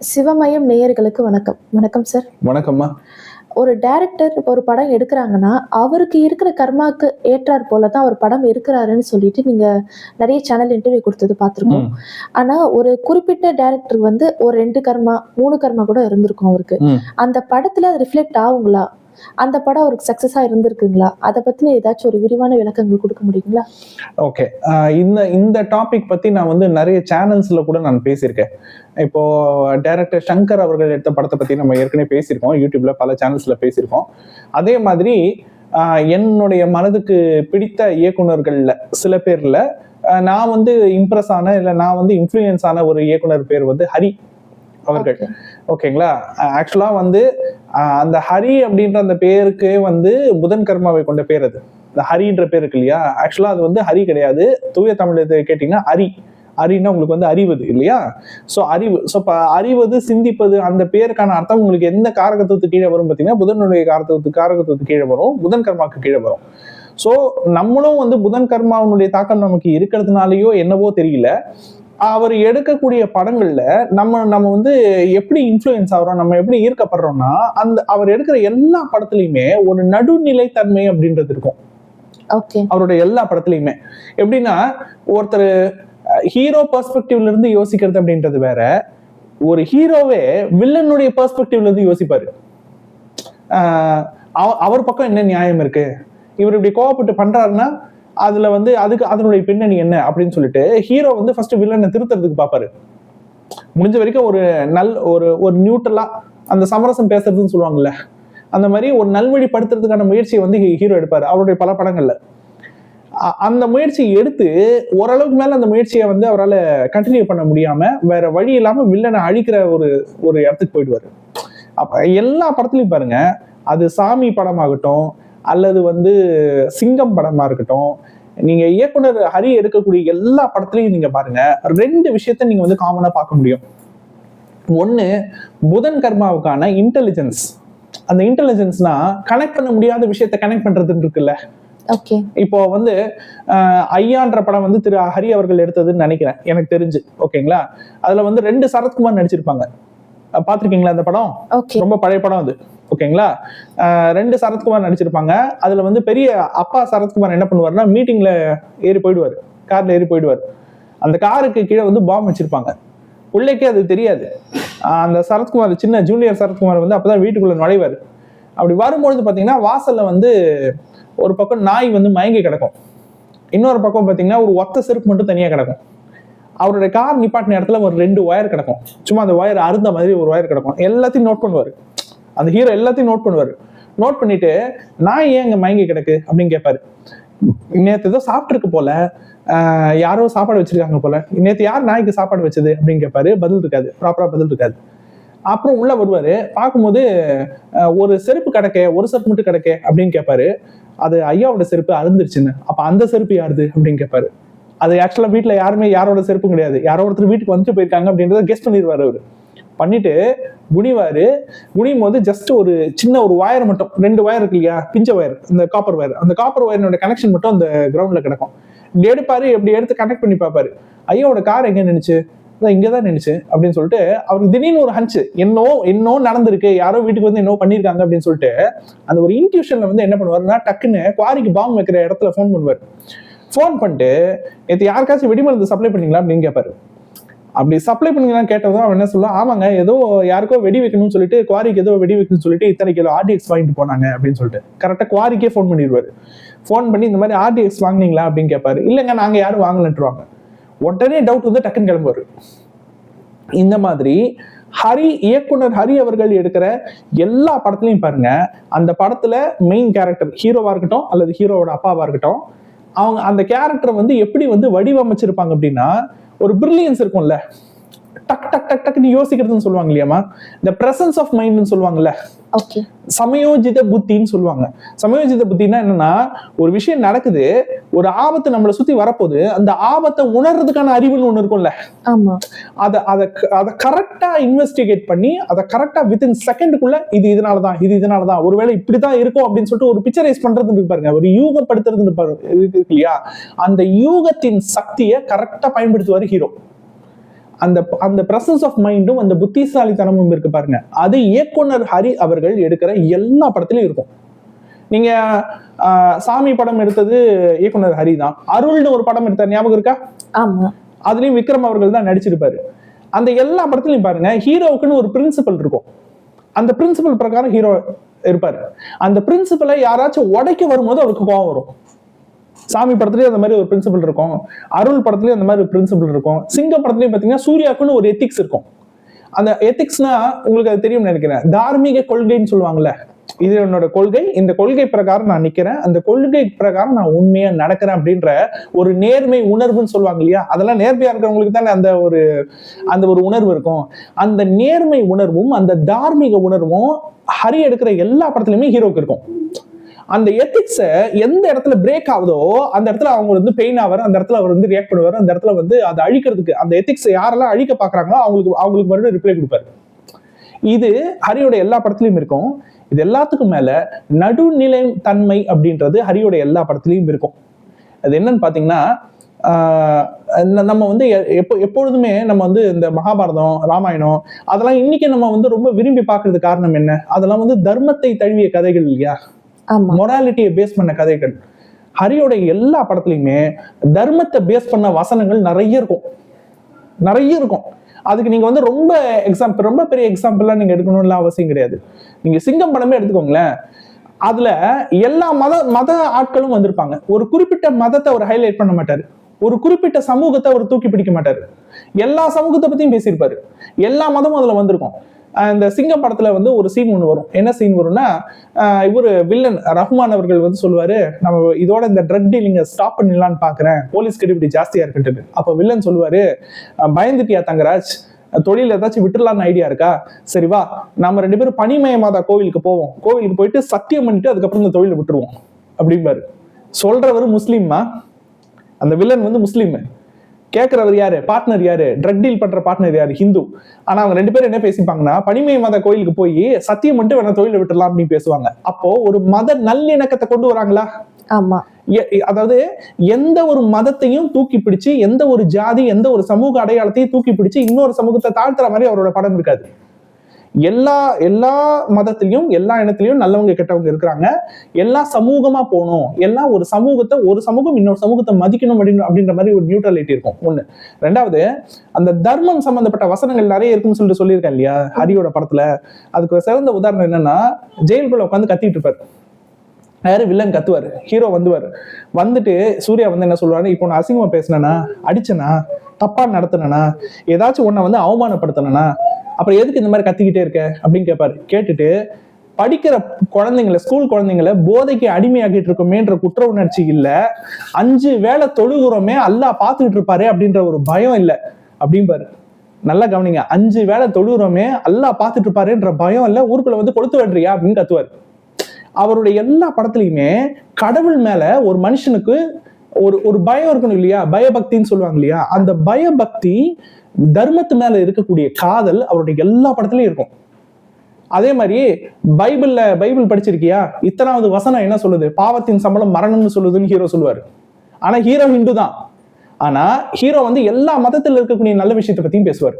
சிவமயம் நேயர்களுக்கு வணக்கம். வணக்கம் சார் வணக்கம்மா. ஒரு டைரக்டர் ஒரு படம் எடுக்கிறாங்கன்னா அவருக்கு இருக்கிற கர்மாக்கு ஏற்றாற் போல தான் அவர் படம் எடுக்கிறாருன்னு சொல்லிட்டு நீங்க நிறைய சேனல் இன்டர்வியூ கொடுத்தது பார்த்துருக்கோம். ஆனா ஒரு குறிப்பிட்ட டைரக்டர் வந்து ஒரு ரெண்டு கர்மா மூணு கர்மா கூட இருந்திருக்கும் அவருக்கு. அந்த படத்துல ரிஃப்ளெக்ட் ஆகுங்களா? அந்த படம் அவருக்கு சக்சஸா இருந்திருக்குங்களா? அதை பத்தின ஏதாச்சும் ஒரு விரிவான விளக்கங்கள் கொடுக்க முடியுங்களா? ஓகே இந்த இந்த டாபிக் பத்தி நான் வந்து நிறைய சேனல்ஸ்ல கூட நான் பேசியிருக்கேன். இப்போ டைரக்டர் சங்கர் அவர்கள் எடுத்த படத்தை பத்தி நம்ம ஏற்கனவே பேசியிருக்கோம். யூடியூப்ல பல சேனல்ஸ்ல பேசியிருக்கோம். அதே மாதிரி ஆஹ் என்னுடைய மனதுக்கு பிடித்த இயக்குனர்கள்ல சில பேர்ல நான் வந்து இம்ப்ரெஸ் ஆன இல்ல நான் வந்து இன்ஃப்ளூயன்ஸ் ஆன ஒரு இயக்குனர் பேர் வந்து ஹரி அவர்கள். ஓகேங்களா? ஆக்சுவலாக வந்து அந்த ஹரி அப்படின்ற அந்த பேருக்கு வந்து புதன் கர்மாவை கொண்ட பேர் அது. இந்த ஹரின்ற பேர் இருக்கு இல்லையா? ஆக்சுவலாக அது வந்து ஹரி கிடையாது. தூய தமிழ் கேட்டிங்கன்னா ஹரி அறின்னா உங்களுக்கு வந்து அறிவது இல்லையா? ஸோ அறிவு ஸோ இப்போ அறிவது சிந்திப்பது அந்த பேருக்கான அர்த்தம் உங்களுக்கு எந்த காரகத்துவத்துக்கு கீழே வரும் பார்த்தீங்கன்னா புதனுடைய காரகத்துவத்து காரகத்துக்கு கீழே வரும் புதன் கர்மாவுக்கு கீழே வரும். ஸோ நம்மளும் வந்து புதன் கர்மாவினுடைய தாக்கம் நமக்கு இருக்கிறதுனாலயோ என்னவோ தெரியல. அவர் எடுக்கக்கூடிய படங்கள்ல நம்ம நம்ம வந்து எப்படி இன்ஃப்ளூயன்ஸ் ஆகிறோம் நம்ம எப்படி ஈர்க்கப்படுறோம்னா அந்த அவர் எடுக்கிற எல்லா படத்துலையுமே ஒரு நடுநிலைத்தன்மை அப்படின்றது இருக்கும். அவருடைய எல்லா படத்துலையுமே. எப்படின்னா ஒருத்தர் ஹீரோ பெர்ஸ்பெக்டிவ்ல இருந்து யோசிக்கிறது அப்படின்றது வேற. ஒரு ஹீரோவே வில்லனுடைய பெர்ஸ்பெக்டிவ்ல இருந்து யோசிப்பாரு. அவர் பக்கம் என்ன நியாயம் இருக்கு? இவர் இப்படி கோவப்பட்டு பண்றாருன்னா அதுல வந்து அதுக்கு அதனுடைய பின்னணி என்ன அப்படின்னு சொல்லிட்டு ஹீரோ வந்து ஃபர்ஸ்ட் வில்லனை திருத்துறதுக்கு பார்ப்பாரு முடிஞ்ச வரைக்கும் ஒரு நல் ஒரு ஒரு நியூட்ரலா அந்த சமரசம் பேசுறதுன்னு சொல்லுவாங்கல்ல அந்த மாதிரி ஒரு நல்வழிப்படுத்துறதுக்கான முயற்சியை வந்து ஹீரோ எடுப்பாரு அவருடைய பல படங்கள்ல. அ- அந்த முயற்சி எடுத்து ஓரளவுக்கு மேல அந்த முயற்சியை வந்து அவரால் கண்டினியூ பண்ண முடியாம வேற வழி இல்லாம வில்லனை அழிக்கிற ஒரு ஒரு இடத்துக்கு போயிடுவாரு. அப்ப எல்லா படத்துலயும் பாருங்க அது சாமி படமாகட்டும் அல்லது வந்து சிங்கம் படமா இருக்கட்டும் நீங்க இயக்குனர் ஹரி எடுக்கக்கூடிய எல்லா படத்துலயும் நீங்க பாருங்க. ரெண்டு விஷயத்த நீங்க வந்து காமனா பார்க்க முடியும். ஒண்ணு புதன் கர்மாவுக்கான இன்டெலிஜென்ஸ் அந்த இன்டெலிஜென்ஸ்னா கனெக்ட் பண்ண முடியாத விஷயத்த கனெக்ட் பண்றதுன்னு இருக்குல்ல. இப்போ வந்து ஐயான்ற படம் வந்து திரு ஹரி அவர்கள் எடுத்ததுன்னு நினைக்கிறேன். எனக்கு தெரிஞ்சு. ஓகேங்களா அதுல வந்து ரெண்டு சரத்குமார் நடிச்சிருப்பாங்க. அஹ், பார்த்திருக்கீங்களா அந்த படம்? ரொம்ப பழைய படம் அது. ஓகேங்களா? ரெண்டு சரத்குமார் நடிச்சிருப்பாங்க. அதுல வந்து பெரிய அப்பா சரத்குமார் என்ன பண்ணுவாருன்னா மீட்டிங்ல ஏறி போயிடுவாரு. கார்ல ஏறி போயிடுவாரு. அந்த காருக்கு கீழே வந்து பாம் வச்சிருப்பாங்க. பிள்ளைக்கே அது தெரியாது. அந்த சரத்குமார் சின்ன ஜூனியர் சரத்குமார் வந்து அப்பதான் வீட்டுக்குள்ள நுழைவாரு. அப்படி வரும்பொழுது பாத்தீங்கன்னா வாசல்ல வந்து ஒரு பக்கம் நாய் வந்து மயங்கி கிடக்கும். இன்னொரு பக்கம் பாத்தீங்கன்னா ஒரு ஒத்த செருப்பு மட்டும் தனியா கிடக்கும். அவருடைய கார் நிப்பாட்டின இடத்துல ஒரு ரெண்டு ஒயர் கிடக்கும். சும்மா அந்த ஒயர் அருந்த மாதிரி ஒரு ஒயர் கிடக்கும். எல்லாத்தையும் நோட் பண்ணுவாரு. அந்த ஹீரோ எல்லாத்தையும் நோட் பண்ணுவாரு. நோட் பண்ணிட்டு நான் ஏன் இங்க மயங்கி கிடக்கு? அப்படின்னு கேட்பாரு நேற்று ஏதோ சாப்பிட்டுருக்கு போல. யாரோ சாப்பாடு வச்சிருக்காங்க போல. நேத்து யார் நாய்க்கு சாப்பாடு வச்சது? அப்படின்னு கேட்பாரு பதில் இருக்காது. ப்ராப்பராக பதில் இருக்காது. அப்புறம் உள்ள வருவாரு. பார்க்கும்போது ஒரு செருப்பு கிடக்கே ஒரு செருப்பு மட்டும் கிடக்கே அப்படின்னு கேட்பாரு அது ஐயாவோட செருப்பு அருந்துருச்சுன்னு. அப்ப அந்த செருப்பு யாருது? அப்படின்னு கேட்பாரு அது ஆக்சுவலாக வீட்டில் யாருமே யாரோட செருப்பும் கிடையாது. யாரோ ஒருத்தர் வீட்டுக்கு வந்துட்டு போயிருக்காங்க அப்படின்றத கெஸ்ட் பண்ணிடுவார் அவர். பண்ணிட்டு குனிவாரு. குனியும் போது ஜஸ்ட் ஒரு சின்ன ஒரு ஒயர் மட்டும் ரெண்டு ஒயர் இருக்கு இல்லையா? பிஞ்ச ஒயர் இந்த காப்பர் ஒயர் அந்த காப்பர் வயரோட கனெக்ஷன் மட்டும் அந்த கிரவுண்ட்ல கிடக்கும். இப்படி எடுப்பாரு இப்படி எடுத்து கனெக்ட் பண்ணி பார்ப்பாரு. ஐயாவோட கார் எங்க நினைச்சு அதான் இங்கதான் நின்னுச்சு அப்படின்னு சொல்லிட்டு அவருக்கு திடீர்னு ஒரு ஹன்ச்சு என்னோ என்னோ நடந்திருக்கு. யாரோ வீட்டுக்கு வந்து என்னோ பண்ணியிருக்காங்க அப்படின்னு சொல்லிட்டு அந்த ஒரு இன்ட்யூஷன்ல வந்து என்ன பண்ணுவாருன்னா டக்குன்னு குவாரிக்கு பாம்பு வைக்கிற இடத்துல ஃபோன் பண்ணுவார். ஃபோன் பண்ணிட்டு நேற்று யாருக்காச்சும் வெடிமருந்து சப்ளை பண்ணீங்களா? அப்படின்னு கேட்பாரு அப்படி சப்ளை பண்ணீங்களான்னு கேட்டதும் அவன் என்ன சொல்லுவான் ஆமாங்க ஏதோ யாருக்கோ வெடி வைக்கணும்னு சொல்லிட்டு குவாரிக்கு ஏதோ வெடி வைக்கணும்னு சொல்லிட்டு இத்தனை கிலோ ஆர்டிஎக்ஸ் வாங்கிட்டு போனாங்க அப்படின்னு சொல்லிட்டு. கரெக்டாக குவாரிக்கே ஃபோன் பண்ணிடுவாரு. ஃபோன் பண்ணி இந்த மாதிரி ஆர்டிஎக்ஸ் வாங்குனீங்களா? அப்படின்னு கேட்பாரு இல்லைங்க நாங்கள் யாரும் வாங்கலன்ட்டுருவாங்க உடனே டவுட் வந்து டக்குன்னு கிளம்புவாரு. இந்த மாதிரி ஹரி இயக்குனர் ஹரி அவர்கள் எடுக்கிற எல்லா படத்துலையும் பாருங்க அந்த படத்துல மெயின் கேரக்டர் ஹீரோவா இருக்கட்டும் அல்லது ஹீரோவோட அப்பாவா இருக்கட்டும் அவங்க அந்த கேரக்டரை வந்து எப்படி வந்து வடிவமைச்சிருப்பாங்க அப்படின்னா ஒரு பிரில்லியன்ஸ் இருக்கும்ல. டக் டக் டக் டக்னு யோசிக்கிறதுன்னு சொல்லுவாங்க இல்லையாமா இந்த பிரசன்ஸ் ஆஃப் மைண்ட்னு சொல்லுவாங்கல்ல. சமயோஜித புத்தின்னு சொல்லுவாங்க. சமயோஜித புத்தின்னா என்னன்னா ஒரு விஷயம் நடக்குது ஒரு ஆபத்து நம்மளை சுத்தி வரப்போகுது அந்த ஆபத்தை உணர்றதுக்கான அறிவுன்னு ஒண்ணு இருக்கும்ல. அதை அதை அதை கரெக்டா இன்வெஸ்டிகேட் பண்ணி அதை கரெக்டா வித்தின் செகண்டுக்குள்ள இது இதனால தான் இது இதனால தான் ஒருவேளை இப்படிதான் இருக்கும் அப்படின்னு சொல்லிட்டு ஒரு பிக்சரைஸ் பண்றது பாருங்க. ஒரு யூகப்படுத்துறது இருக்கு இல்லையா? அந்த யூகத்தின் சக்தியை கரெக்டா பயன்படுத்துவாரு ஹீரோ அந்த அந்த பிரசன்ஸ் ஆஃப் மைண்டும் அந்த புத்திசாலித்தனமும் இருக்கு பாருங்க. அது இயக்குனர் ஹரி அவர்கள் எடுக்கிற எல்லா படத்துலயும் இருக்கும். நீங்க சாமி படம் எடுத்தது இயக்குனர் ஹரி தான். அருள்னு ஒரு படம் எடுத்தார். ஞாபகம் இருக்கா? ஆமா. அதுலயும் விக்ரம் அவர்கள் தான் நடிச்சிருப்பாரு. அந்த எல்லா படத்துலயும் பாருங்க ஹீரோவுக்குன்னு ஒரு பிரின்சிபல் இருக்கும். அந்த பிரின்சிபல் பிரகாரம் ஹீரோ இருப்பாரு. அந்த பிரின்சிபலை யாராச்சும் உடைக்க வரும்போது அவருக்கு கோவம் வரும். சாமி படத்துலயும் அந்த மாதிரி ஒரு பிரின்சிபல் இருக்கும். அருள் படத்துலயும் அந்த மாதிரி ஒரு பிரின்சிபல் இருக்கும். சிங்க படத்துலயும் பாத்தீங்கன்னா சூர்யாவுக்குன்னு ஒரு எத்திக்ஸ் இருக்கும். அந்த எத்திக்ஸ்னா உங்களுக்கு அது தெரியும்னு நினைக்கிறேன். தார்மீக கொள்கைன்னு சொல்லுவாங்கல்ல. இது என்னோட கொள்கை. இந்த கொள்கை பிரகாரம் நான் நிக்கிறேன். அந்த கொள்கை பிரகாரம் நான் உண்மையா நடக்கிறேன் அப்படின்ற ஒரு நேர்மை உணர்வுன்னு சொல்லுவாங்க இல்லையா? அதெல்லாம் நேர்மையா இருக்கிறவங்களுக்கு தானே அந்த ஒரு அந்த ஒரு உணர்வு இருக்கும். அந்த நேர்மை உணர்வும் அந்த தார்மீக உணர்வும் ஹரி எடுக்கிற எல்லா படத்துலயுமே ஹீரோக்கு இருக்கும். அந்த எத்திக்ஸை எந்த இடத்துல பிரேக் ஆகுதோ அந்த இடத்துல அவங்க வந்து பெயின் ஆவார் அந்த இடத்துல அவர் வந்து ரியாக்ட் பண்ணுவார் அந்த இடத்துல வந்து அதை அழிக்கிறதுக்கு அந்த எத்திக்ஸை யாரெல்லாம் அழிக்க பாக்குறாங்களோ அவங்களுக்கு அவங்களுக்கு மறுபடியும் ரிப்ளை கொடுப்பாரு. இது ஹரியோட எல்லா படத்துலயும் இருக்கும். இது எல்லாத்துக்கும் மேல நடுநிலை தன்மை அப்படின்றது ஹரியோட எல்லா படத்துலயும் இருக்கும். அது என்னன்னு பாத்தீங்கன்னா நம்ம வந்து எ- எப்போ எப்பொழுதுமே நம்ம வந்து இந்த மகாபாரதம் ராமாயணம் அதெல்லாம் இன்னைக்கு நம்ம வந்து ரொம்ப விரும்பி பார்க்கறது காரணம் என்ன? அதெல்லாம் வந்து தர்மத்தை தழுவிய கதைகள் இல்லையா? மொராலிட்டியை பேஸ் பண்ண கதைகள். ஹரியோட எல்லா படத்துலையுமே தர்மத்தை பேஸ் பண்ண வசனங்கள் நிறைய இருக்கும். நிறைய இருக்கும். அதுக்கு நீங்க வந்து ரொம்ப எக்ஸாம்பிள் ரொம்ப பெரிய எக்ஸாம்பிள்லாம் நீங்க எடுக்கணும்ல அவசியம் கிடையாது. நீங்க சிங்கம் படமே எடுத்துக்கோங்களேன். அதுல எல்லா மத மத ஆட்களும் வந்திருப்பாங்க. ஒரு குறிப்பிட்ட மதத்தை அவர் ஹைலைட் பண்ண மாட்டாரு. ஒரு குறிப்பிட்ட சமூகத்தை அவர் தூக்கி பிடிக்க மாட்டாரு. எல்லா சமூகத்தை பத்தியும் பேசியிருப்பாரு. எல்லா மதமும் அதுல வந்திருக்கும். இந்த சிங்கம் படத்துல வந்து ஒரு சீன் ஒன்று வரும். என்ன சீன் வரும்னா இவர் இவரு வில்லன் ரஹ்மான் அவர்கள் வந்து சொல்லுவாரு நம்ம இதோட இந்த ட்ரக் டீலிங்க ஸ்டாப் பண்ணிடலாம்னு பாக்குறேன். போலீஸ் கிட்ட இப்படி ஜாஸ்தியா இருக்குன்ட்டு. அப்ப வில்லன் சொல்லுவாரு பயந்துட்டியா தங்கராஜ்? தொழில் ஏதாச்சும் விட்டுறலாம்னு ஐடியா இருக்கா? சரி வா. நம்ம ரெண்டு பேரும் பனிமய மாதா கோவிலுக்கு போவோம். கோவிலுக்கு போயிட்டு சத்தியம் பண்ணிட்டு அதுக்கப்புறம் இந்த தொழிலை விட்டுருவோம். அப்படிம்பாரு. சொல்றவர் முஸ்லீம்மா? அந்த வில்லன் வந்து முஸ்லீம். கேட்கிறவர் யாரு? பார்ட்னர் யாரு? ட்ரக் டீல் பண்ற பார்ட்னர் யாரு? ஹிந்து. ஆனா அவங்க ரெண்டு பேரும் என்ன பேசிப்பாங்கன்னா பனிமய மத கோயிலுக்கு போய் சத்தியம் மட்டும் வேணா தொழிலை விட்டுலாம் அப்படின்னு பேசுவாங்க. அப்போ ஒரு மத நல்லிணக்கத்தை கொண்டு வராங்களா? ஆமா. அதாவது எந்த ஒரு மதத்தையும் தூக்கி பிடிச்சு எந்த ஒரு ஜாதி எந்த ஒரு சமூக அடையாளத்தையும் தூக்கி பிடிச்சு இன்னொரு சமூகத்தை தாழ்த்துற மாதிரி அவரோட படம் இருக்காது. எல்லா எல்லா மதத்திலையும் எல்லா இனத்திலையும் நல்லவங்க கெட்டவங்க இருக்கிறாங்க. எல்லா சமூகமா போகணும். எல்லாம் ஒரு சமூகத்தை ஒரு சமூகம் இன்னொரு சமூகத்தை மதிக்கணும் அப்படின்னு அப்படின்ற மாதிரி ஒரு நியூட்ரலிட்டி இருக்கும். ஒண்ணு. ரெண்டாவது அந்த தர்மம் சம்பந்தப்பட்ட வசனங்கள் நிறைய இருக்கும்னு சொல்லிட்டு சொல்லியிருக்கேன் இல்லையா? ஹரியோட படத்துல. அதுக்கு ஒரு சிறந்த உதாரணம் என்னன்னா ஜெயிலுக்குள்ள உட்காந்து கத்திட்டு இருப்பாரு. யாரு வில்லன் கத்துவாரு. ஹீரோ வந்துவார். வந்துட்டு சூர்யா வந்து என்ன சொல்லுவாரு இப்போ நான் அசிங்கமா பேசினேனா? அடிச்சனா? தப்பா நடத்தினா ஏதாச்சும் உன்னை வந்து அவமானப்படுத்தினா அப்புறம் எதுக்கு இந்த மாதிரி கத்திக்கிட்டே இருக்க? அப்படின்னு கேட்பாரு கேட்டுட்டு படிக்கிற குழந்தைங்களை ஸ்கூல் குழந்தைங்களை போதைக்கு அடிமையாக்கிட்டு இருக்கோமேன்ற குற்ற உணர்ச்சி இல்லை. அஞ்சு வேளை தொழுகிறோமே அல்லாஹ் பார்த்துக்கிட்டு இருப்பாரு அப்படின்ற ஒரு பயம் இல்லை. அப்படிம்பாரு. நல்லா கவனிங்க. அஞ்சு வேலை தொழுகிறோமே அல்லாஹ் பார்த்துட்டு இருப்பாருன்ற பயம் இல்லை. ஊருக்குள்ள வந்து கொளுத்து விடுறியா? அப்படின்னு கத்துவார். அவருடைய எல்லா படத்துலையுமே கடவுள் மேல ஒரு மனுஷனுக்கு ஒரு ஒரு பயம் இருக்கணும் இல்லையா? பயபக்தின்னு சொல்லுவாங்க இல்லையா? அந்த பயபக்தி தர்மத்து மேல இருக்கக்கூடிய காதல் அவருடைய எல்லா படத்துலயும் இருக்கும். அதே மாதிரி பைபிள்ல பைபிள் படிச்சிருக்கியா? இத்தனாவது வசனம் என்ன சொல்லுது? பாவத்தின் சம்பளம் மரணம்னு சொல்லுதுன்னு ஹீரோ சொல்லுவாரு. ஆனா ஹீரோ ஹிந்து தான். ஆனா ஹீரோ வந்து எல்லா மதத்துல இருக்கக்கூடிய நல்ல விஷயத்தை பத்தியும் பேசுவார்.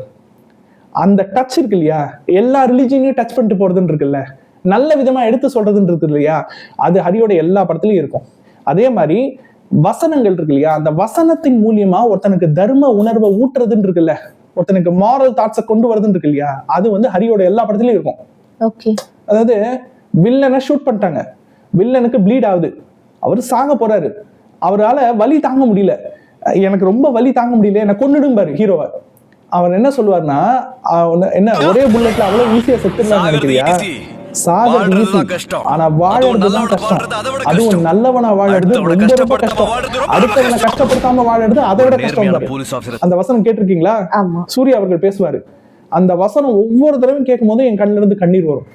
அந்த டச் இருக்கு இல்லையா? எல்லா ரிலிஜியனையும் டச் பண்ணிட்டு போறதுன்னு இருக்குல்ல? நல்ல விதமா எடுத்து சொல்றதுன்னு இருக்கு இல்லையா? அது ஹரியோட எல்லா படத்துலயும் இருக்கும். அதே மாதிரி வசனங்கள் இருக்கு இல்லையா? அந்த வசனத்தின் மூலியமா ஒருத்தனுக்கு தர்ம உணர்வை ஊட்டுறதுன்னு இருக்குல்ல ஒருத்தனுக்கு மாரல் தாட்ஸை கொண்டு வரதுன்னு இருக்கு இல்லையா? அது வந்து ஹரியோட எல்லா படத்துலயும் இருக்கும். ஓகே அதாவது வில்லனை ஷூட் பண்ணிட்டாங்க. வில்லனுக்கு ப்ளீட் ஆகுது. அவர் சாக போறாரு. அவரால வலி தாங்க முடியல. எனக்கு ரொம்ப வலி தாங்க முடியல. என்ன கொன்னுடும் பாரு ஹீரோவை அவர் என்ன சொல்லுவார்னா அவன- என்ன ஒரே புல்லட்ல அவ்வளவு ஈஸியா செத்துடலாம்னு நினைக்கிறியா? கஷ்டம். ஆனா அதுவும் வாழறது கஷ்டம். அதுவும். நல்லவனா வாழறது ரொம்ப கஷ்டம். அடுத்தவனை. கஷ்டப்படுத்தாம வாழறது அதை விட கஷ்டம் அந்த வசனம் கேட்டிருக்கீங்களா? ஆமா. சூர்யா அவர்கள் பேசுவாரு. அந்த வசனம் ஒவ்வொரு தடவையும் கேட்கும் போது என் கண்ணுல இருந்து கண்ணீர் வரும்.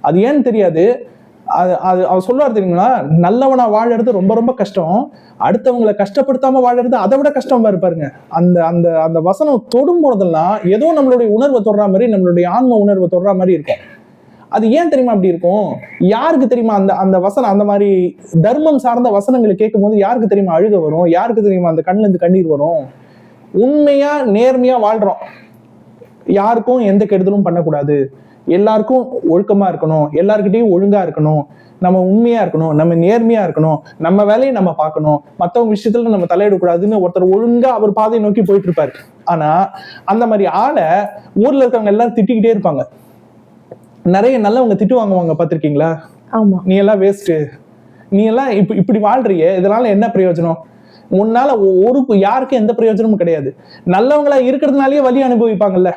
அது ஏன்னு தெரியாது. அது அது அவர் சொல்லுவார் தெரியுங்களா? நல்லவனா வாழறது ரொம்ப ரொம்ப கஷ்டம். அடுத்தவங்களை கஷ்டப்படுத்தாம வாழறது அதை விட கஷ்டம் பாரு பாருங்க. அந்த அந்த அந்த வசனம் தொடும் போதெல்லாம் ஏதோ நம்மளுடைய உணர்வை தொடுற மாதிரி நம்மளுடைய ஆன்ம உணர்வை தொடுற மாதிரி இருக்கும். அது ஏன் தெரியுமா அப்படி இருக்கும்? யாருக்கு தெரியுமா அந்த அந்த வசனம் அந்த மாதிரி தர்மம் சார்ந்த வசனங்களை கேட்கும் போது யாருக்கு தெரியுமா அழுக வரும்? யாருக்கு தெரியுமா அந்த கண்ணுல இருந்து கண்ணீர் வரும்? உண்மையா நேர்மையா வாழ்றோம். யாருக்கும் எந்த கெடுதலும் பண்ணக்கூடாது. எல்லாருக்கும் ஒழுக்கமா இருக்கணும். எல்லாருக்கிட்டையும் ஒழுங்கா இருக்கணும். நம்ம உண்மையா இருக்கணும். நம்ம நேர்மையா இருக்கணும். நம்ம வேலையை நம்ம பார்க்கணும். மற்றவங்க விஷயத்துல நம்ம தலையிடக்கூடாதுன்னு ஒருத்தர் ஒழுங்கா அவர் பாதையை நோக்கி போயிட்டு இருப்பாரு. ஆனா அந்த மாதிரி ஆளை ஊர்ல இருக்கவங்க எல்லாரும் திட்டிக்கிட்டே இருப்பாங்க. நிறைய நல்லவங்க திட்டு வாங்குவாங்க பார்த்திருக்கீங்களா? ஆமா. நீ எல்லாம் வேஸ்ட் நீ எல்லாம் இப்ப இப்படி வாழ்றியே இதனால என்ன பிரயோஜனம்? உன்னால ஒரு யாருக்கும் எந்த பிரயோஜனமும் கிடையாது. நல்லவங்களா இருக்கிறதுனாலயே வலி அனுபவிப்பாங்கல்ல.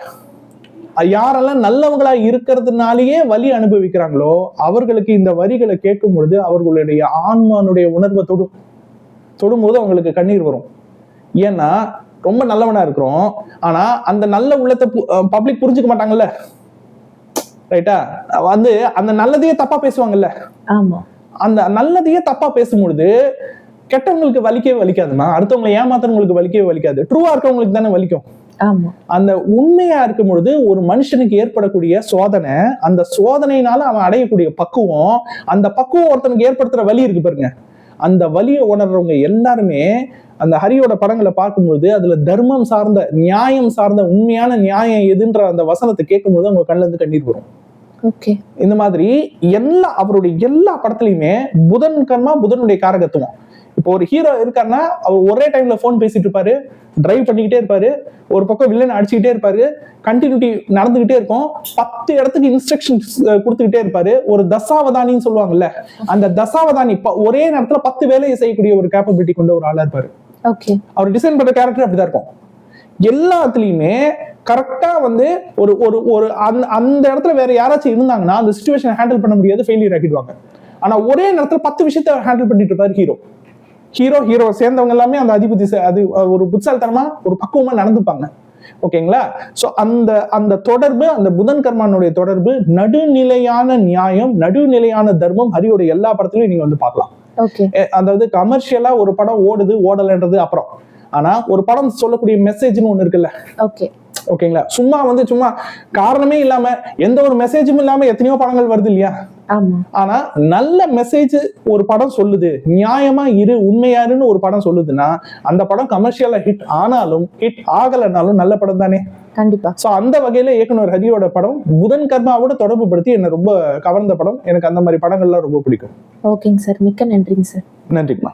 யாரெல்லாம் நல்லவங்களா இருக்கிறதுனாலயே வலி அனுபவிக்கிறாங்களோ அவர்களுக்கு இந்த வரிகளை கேட்கும் பொழுது அவர்களுடைய ஆன்மானுடைய உணர்வை தொடும். தொடும்போது அவங்களுக்கு கண்ணீர் வரும். ஏன்னா ரொம்ப நல்லவனா இருக்கிறோம். ஆனா அந்த நல்ல உள்ளத்தை பப்ளிக் புரிஞ்சுக்க மாட்டாங்கல்ல. ரைட்டா வந்து அந்த நல்லதையே தப்பா பேசுவாங்கல்ல? அந்த நல்லதையே தப்பா பேசும்பொழுது கெட்டவங்களுக்கு வலிக்கவே வலிக்காதுன்னா அடுத்தவங்களை ஏமாத்துறவங்களுக்கு வலிக்கவே வலிக்காது. ட்ரூவா இருக்கவங்களுக்கு தானே வலிக்கும். அந்த உண்மையா இருக்கும் பொழுது ஒரு மனுஷனுக்கு ஏற்படக்கூடிய சோதனை அந்த சோதனையினால அவன் அடையக்கூடிய பக்குவம் அந்த பக்குவம் ஒருத்தனுக்கு ஏற்படுத்துற வலி இருக்கு பாருங்க. அந்த வலியை உணர்றவங்க எல்லாருமே அந்த ஹரியோட படங்களை பார்க்கும்போது அதுல தர்மம் சார்ந்த நியாயம் சார்ந்த உண்மையான நியாயம் எதுன்ற அந்த வசனத்தை கேட்கும்போது அவங்க கண்ணுல இருந்து கண்ணீர் வரும். இந்த மாதிரி எல்லா அவருடைய எல்லா படத்துலயுமே புதன் கர்மா புதனுடைய காரகத்துவம் இப்போ ஒரு ஹீரோ இருக்காருன்னா அவர் ஒரே டைம்ல ஃபோன் பேசிட்டு இருப்பாரு டிரைவ் பண்ணிக்கிட்டே இருப்பாரு ஒரு பக்கம் வில்லன் அடிச்சுக்கிட்டே இருப்பாரு கண்டினியூட்டி நடந்துகிட்டே இருக்கும். பத்து இடத்துக்கு இன்ஸ்ட்ரக்ஷன்ஸ் கொடுத்துக்கிட்டே இருப்பாரு. ஒரு தசாவதானின்னு சொல்லுவாங்கல்ல அந்த தசாவதானி ஒரே நேரத்துல பத்து வேலையை செய்யக்கூடிய ஒரு கேப்பபிலிட்டி கொண்ட ஒரு ஆளா இருப்பாரு. ஓகே. அவர் டிசைன் பண்ற கேரக்டர் அப்படிதான் இருக்கும். எல்லாத்துலயுமே கரெக்டா வந்து ஒரு ஒரு ஒரு அந்த அந்த இடத்துல வேற யாராச்சும் இருந்தாங்கன்னா அந்த சுச்சுவேஷனை ஹேண்டில் பண்ண முடியாது ஃபெயிலியர் ஆக்கிடுவாங்க. ஆனா ஒரே நேரத்துல பத்து விஷயத்த ஹேண்டில் பண்ணிட்டு இருப்பாரு ஹீரோ ஹீரோ ஹீரோ சேர்ந்தவங்க எல்லாமே அந்த அதிபதி அது ஒரு புட்சால்தனமா ஒரு பக்குவமா நடந்துப்பாங்க. ஓகேங்களா? சோ அந்த அந்த தொடர்பு அந்த புதன் கர்மானுடைய தொடர்பு நடுநிலையான நியாயம் நடுநிலையான தர்மம் ஹரியோட எல்லா படத்துலயும் நீங்க வந்து பார்க்கலாம். அதாவது கமர்ஷியலா ஒரு படம் ஓடுது ஓடலைன்றது அப்புறம். ஆனா ஒரு படம் சொல்லக்கூடிய மெசேஜ்னு ஒண்ணு இருக்குல்ல? ஓகே ஓகேங்களா சும்மா வந்து சும்மா காரணமே இல்லாம எந்த ஒரு மெசேஜும் இல்லாம எத்தனையோ படங்கள் வருது இல்லையா? ஆனா நல்ல மெசேஜ் ஒரு படம் சொல்லுது. நியாயமா இரு உண்மையாருன்னு ஒரு படம் சொல்லுதுன்னா அந்த படம் கமர்ஷியலா ஹிட் ஆனாலும் ஹிட் ஆகலைனாலும் நல்ல படம் தானே? கண்டிப்பா. சோ அந்த வகையில இயக்குனர் ஹரியோட படம் புதன் கர்மாவோட தொடர்பு படுத்தி என்ன ரொம்ப கவர்ந்த படம். எனக்கு அந்த மாதிரி படங்கள்லாம் ரொம்ப பிடிக்கும். ஓகேங்க சார். மிக்க நன்றிங்க சார். நன்றிங்கம்மா.